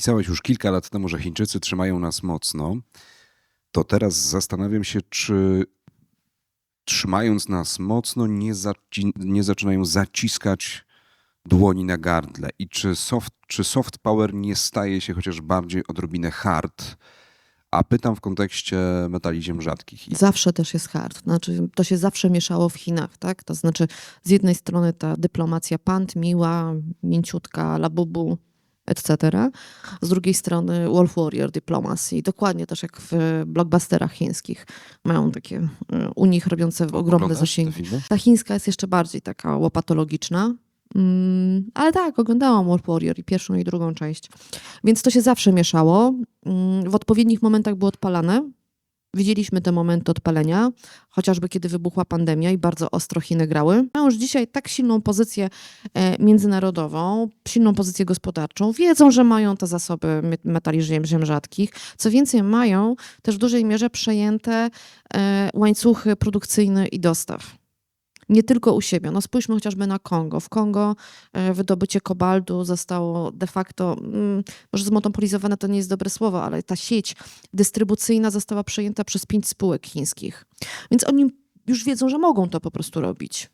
napisałeś już kilka lat temu, że Chińczycy trzymają nas mocno, to teraz zastanawiam się, czy trzymając nas mocno, nie, nie zaczynają zaciskać dłoni na gardle i czy soft, czy soft power nie staje się chociaż bardziej odrobinę hard, a pytam w kontekście metali ziem rzadkich. Zawsze też jest hard. Znaczy, to się zawsze mieszało w Chinach, tak? To znaczy, z jednej strony ta dyplomacja pant, miła, mięciutka, labubu, etc. Z drugiej strony Wolf Warrior Diplomacy. Dokładnie też jak w blockbusterach chińskich. Mają takie y, u nich robiące ogromne oglądasz zasięgi. Ta chińska jest jeszcze bardziej taka łopatologiczna. Mm, ale tak, oglądałam Wolf Warrior i pierwszą i drugą część. Więc to się zawsze mieszało. Mm, w odpowiednich momentach było odpalane. Widzieliśmy te momenty odpalenia, chociażby kiedy wybuchła pandemia i bardzo ostro Chiny grały. Mają już dzisiaj tak silną pozycję e, międzynarodową, silną pozycję gospodarczą. Wiedzą, że mają te zasoby me- metali ziem rzadkich. Co więcej, mają też w dużej mierze przejęte e, łańcuchy produkcyjne i dostaw. Nie tylko u siebie. No spójrzmy chociażby na Kongo. W Kongo e, wydobycie kobaltu zostało de facto, mm, może zmonopolizowane to nie jest dobre słowo, ale ta sieć dystrybucyjna została przejęta przez pięć spółek chińskich. Więc oni już wiedzą, że mogą to po prostu robić.